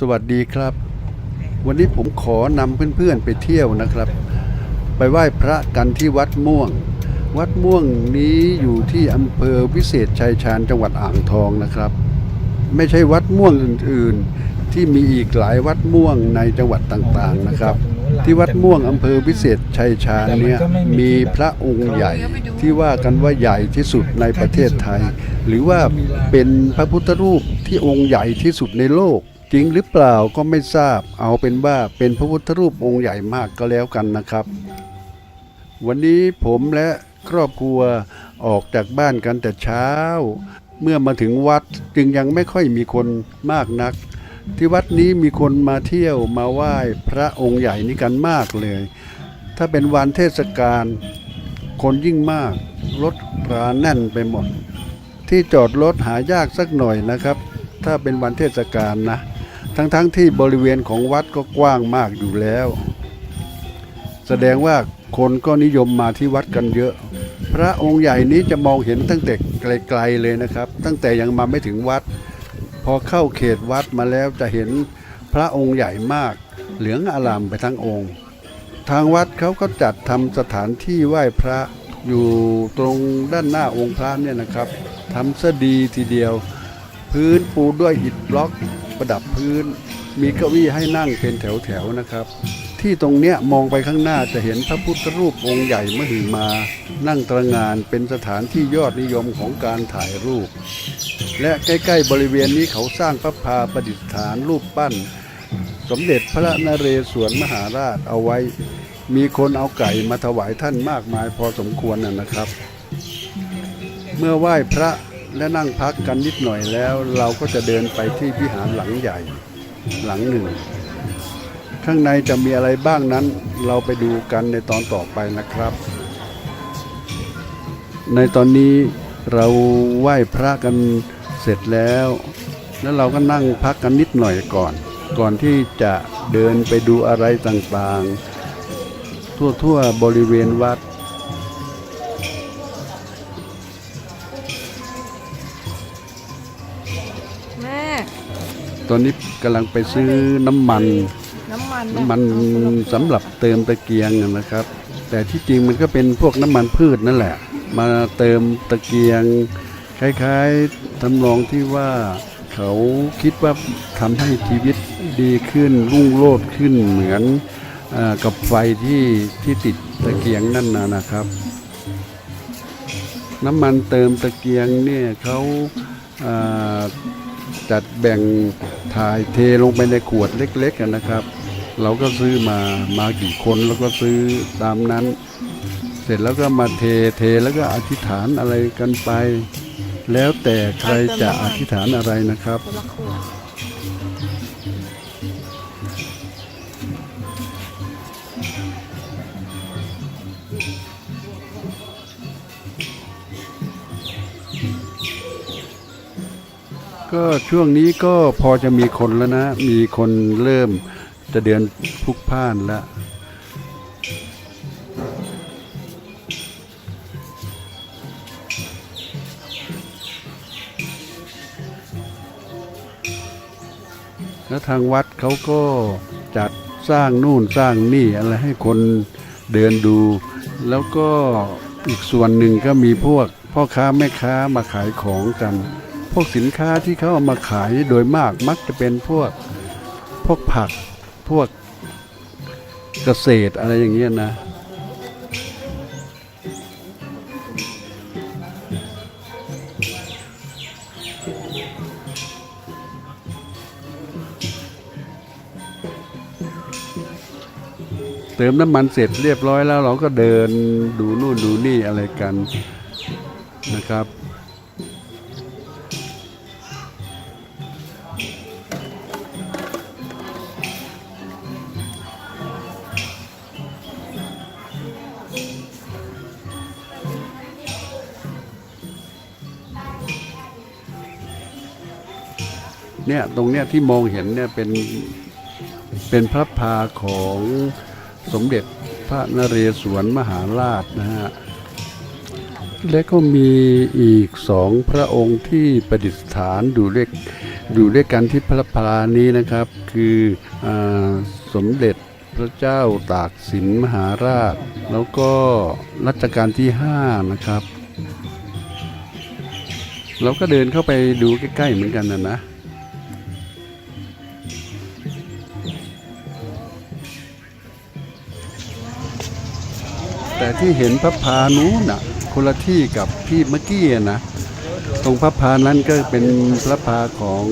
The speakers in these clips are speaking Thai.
สวัสดีครับ วันนี้ผมขอนำเพื่อนๆไปเที่ยวนะครับ ไปไหว้พระกันที่วัดม่วง วัดม่วงนี้อยู่ที่อำเภอวิเศษชัยชาญจังหวัดอ่างทองนะครับ ไม่ใช่วัดม่วงอื่นๆ ที่มีอีกหลายวัดม่วงในจังหวัดต่างๆนะครับ ที่วัดม่วงอำเภอวิเศษชัยชาญเนี่ยมีพระองค์ใหญ่ที่ว่ากันว่าใหญ่ที่สุดในประเทศไทย หรือว่าเป็นพระพุทธรูปที่องค์ใหญ่ที่สุดในโลก จริงหรือเปล่าก็ไม่ทราบเอาเป็นว่าเป็นพระพุทธรูปองค์ใหญ่มากก็แล้วกันนะครับ วันนี้ผมและครอบครัวออกจากบ้านกันแต่เช้า เมื่อมาถึงวัดจึงยังไม่ค่อยมีคนมากนัก ที่วัดนี้มีคนมาเที่ยวมาไหว้พระองค์ใหญ่นี้กันมากเลย ถ้าเป็นวันเทศกาลคนยิ่งมากรถราแน่นไปหมด ที่จอดรถหายากสักหน่อยนะครับ ถ้าเป็นวันเทศกาลนะ ทั้งๆทที่บริเวณของวัดก็กว้างมากอยู่แล้ว แสดงว่าคนก็นิยมมาที่วัดกันเยอะ พระองค์ใหญ่นี้จะมองเห็นตั้งแต่ไกลๆเลยนะครับ ตั้งแต่ยังมาไม่ถึงวัด พอเข้าเขตวัดมาแล้วจะเห็นพระองค์ใหญ่มาก เหลืองอลามไปทั้งองค์ ทางวัดเขาก็จัดทำสถานที่ไหว้พระอยู่ตรงด้านหน้าองค์พระเนี่ยนะครับทำซะดีทีเดียว พื้นปูด้วยอิฐบล็อกประดับพื้น มีเก้าอี้ให้นั่งเป็นแถวๆนะครับ ที่ตรงเนี้ยมองไปข้างหน้าจะเห็นพระพุทธรูปองค์ใหญ่มหึมา นั่งตระงานเป็นสถานที่ยอดนิยมของการถ่ายรูป และใกล้ๆบริเวณนี้เขาสร้างพระพาประดิษฐานรูปปั้น สมเด็จพระนเรศวรมหาราชเอาไว้ มีคนเอาไก่มาถวายท่านมากมายพอสมควรนะนะครับ เมื่อไหว้พระ และนั่งพักกันนิดหน่อยแล้ว เราก็จะเดินไปที่วิหารหลังใหญ่ หลังหนึ่ง ข้างในจะมีอะไรบ้างนั้น เราไปดูกันในตอนต่อไปนะครับ ในตอนนี้เราไหว้พระกันเสร็จแล้ว แล้วเราก็นั่งพักกันนิดหน่อยก่อน ก่อนที่จะเดินไปดูอะไรต่างๆ ทั่วๆบริเวณวัด อนนี้กำลังไปซื้อน้ำมัน น้ำมันน้ำมันสำหรับเติมตะเกียงนะครับ แต่ที่จริงมันก็เป็นพวกน้ำมันพืชนั่นแหละ มาเติมตะเกียง คล้ายๆทำนองที่ว่าเขาคิดว่าทำให้ชีวิตดีขึ้นรุ่งโรจน์ขึ้นเหมือนอากับไฟที่ที่ติดตะเกียงนั่นนะนะครับ น้ำมันเติมตะเกียงเนี่ยเขาอ่า จัดแบ่งถ่ายเทลงไปในขวดเล็กๆอะนะครับ เราก็ซื้อมามากี่คนแล้วก็ซื้อตามนั้น เสร็จแล้วก็มาเทเทแล้วก็อธิษฐานอะไรกันไป แล้วแต่ใครจะอธิษฐานอะไรนะครับ ก็ช่วงนี้ก็พอจะมีคนแล้วนะ มีคนเริ่มจะเดินพุกพล่านแล้วแล้วทางวัดเขาก็จัดสร้างนู่นสร้างนี่อะไรให้คนเดินดู แล้วก็อีกส่วนหนึ่งก็มีพวกพ่อค้าแม่ค้ามาขายของกัน พวกสินค้าที่เขาเอามาขายโดยมากมักจะเป็นพวกพวกผักพวกเกษตรอะไรอย่างเงี้ยนะ เติมน้ำมันเสร็จเรียบร้อยแล้วเราก็เดินดูนู่นดูนี่อะไรกันนะครับ เนี่ยตรงเนี้ยที่มองเห็นเนี่ยเป็นเป็นพระพาของสมเด็จพระนเรศวรมหาราชนะฮะและก็มีอีกสองพระองค์ที่ประดิษฐานดูเล็กอยู่ด้วยกันที่พระพลานี้นะครับ คืออสมเด็จพระเจ้าตากสินมหาราช แล้วก็รัชกาลที่ 5 นะครับ เราก็เดินเข้าไปดูใกล้ ๆ เหมือนกันนะนะ แต่ที่เห็นพระพานู้นน่ะคนละที่กับที่เมื่อกี้นะตรงพระพานั้นก็เป็นพระพาของ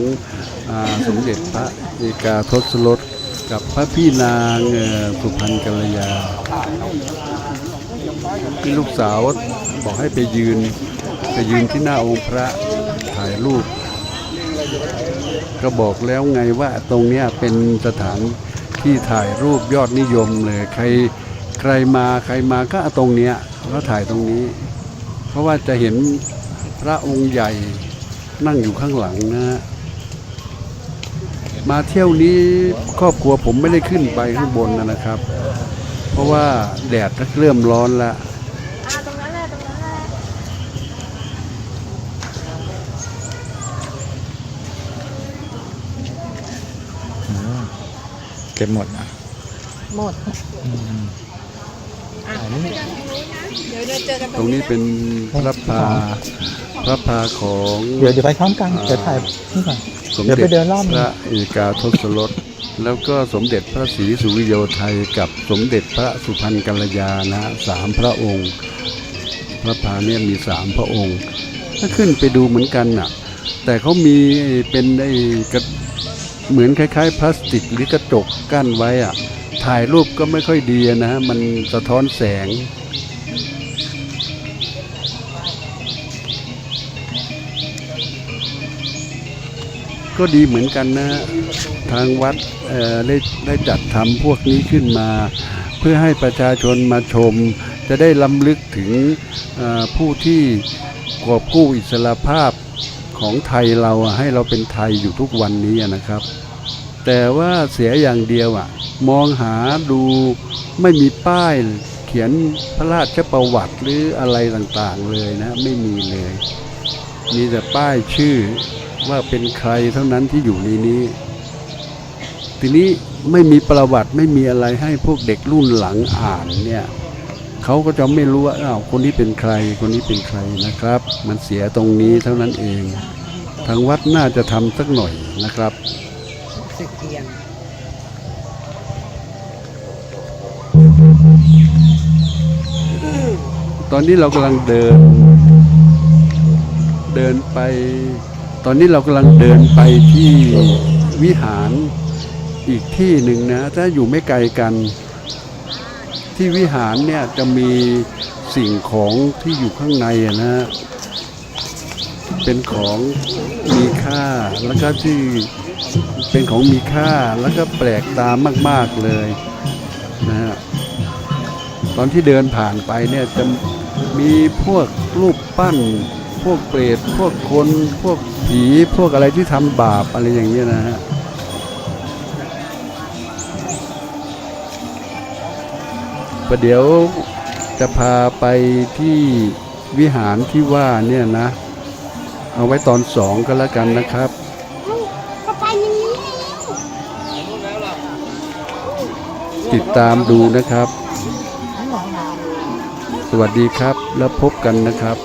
อสมเด็จพระเอกาทศรสกับพระพี่นางสุพรรณกัลยาที่ลูกสาวบอกให้ไปยืนไปยืนที่หน้าองค์พระถ่ายรูป ก็บอกแล้วไงว่าตรงเนี้ยเป็นสถานที่ถ่ายรูปยอดนิยมเลยใคร ใครมาใครมาก็เอาตรงเนี้ยก็ถ่ายตรงนี้ เพราะว่าจะเห็นพระองค์ใหญ่นั่งอยู่ข้างหลังนะฮะมาเที่ยวนี้ครอบครัวผมไม่ได้ขึ้นไปข้างบนนะนะครับ เพราะว่าแดดเริ่มร้อนแล้วอ่าตรงนั้นแหละตรงนั้นแหละเก็บหมดอะหมด ตรงนี้เป็นพระพาพระพาของเดี๋ยวเดี๋ยวไปพร้อมกันเดี๋ยวถ่ายนี่ก่อน สมเดี๋ยวเด็ไปจเดินรอบหนึ่พง ระเอกาทศรสแล้วก็สมเด็จพระศรีสุริโยไทยกับสมเด็จพระสุพรรณกัลยานะสามพระองค์ พระพาเนี่ยมีสามพระองค์ถ้าขึ้นไปดูเหมือนกันน่ะ แต่เขามีเป็นไอ้กระเหมือนคล้าย ๆ พลาสติกหรือกระจกกั้นไว้อะ ถ่ายรูปก็ไม่ค่อยดีนะ มันสะท้อนแสง ก็ดีเหมือนกันนะ ทางวัดได้ได้จัดทำพวกนี้ขึ้นมา เพื่อให้ประชาชนมาชม จะได้ล้ำลึกถึงผู้ที่กอบกู้อิสรภาพของไทยเราให้เราเป็นไทยอยู่ทุกวันนี้นะครับ แต่ว่าเสียอย่างเดียวอะ มองหาดูไม่มีป้ายเขียนพระราชประวัติหรืออะไรต่างๆเลยนะ ไม่มีเลย มีแต่ป้ายชื่อว่าเป็นใครเท่านั้นที่อยู่ในนี้ ทีนี้ไม่มีประวัติไม่มีอะไรให้พวกเด็กรุ่นหลังอ่านเนี่ยเขาก็จะไม่รู้ว่าอ้าวคนนี้เป็นใคร คนนี้เป็นใครนะครับ มันเสียตรงนี้เท่านั้นเอง ทางวัดน่าจะทำสักหน่อยนะครับ สึกเทียนตอนนี้เรากำลังเดิน เดินไป ตอนนี้เรากำลังเดินไปที่วิหารอีกที่หนึ่งนะ ถ้าอยู่ไม่ไกลกัน ที่วิหารเนี่ยจะมีสิ่งของที่อยู่ข้างในอะนะเป็นของมีค่าแล้วก็ที่ เป็นของมีค่าแล้วก็แปลกตามาก ๆเลยนะฮะตอนที่เดินผ่านไปเนี่ยจะมีพวกรูปปั้น พวกเปรตพวกคน พวกผีพวกอะไรที่ทำบาปอะไรอย่างเงี้ยนะฮะประเดี๋ยวจะพาไปที่วิหารที่ว่าเนี่ยนะ เอาไว้ตอนสองก็แล้วกันนะครับ ติดตามดูนะครับ สวัสดีครับแล้วพบกันนะครับ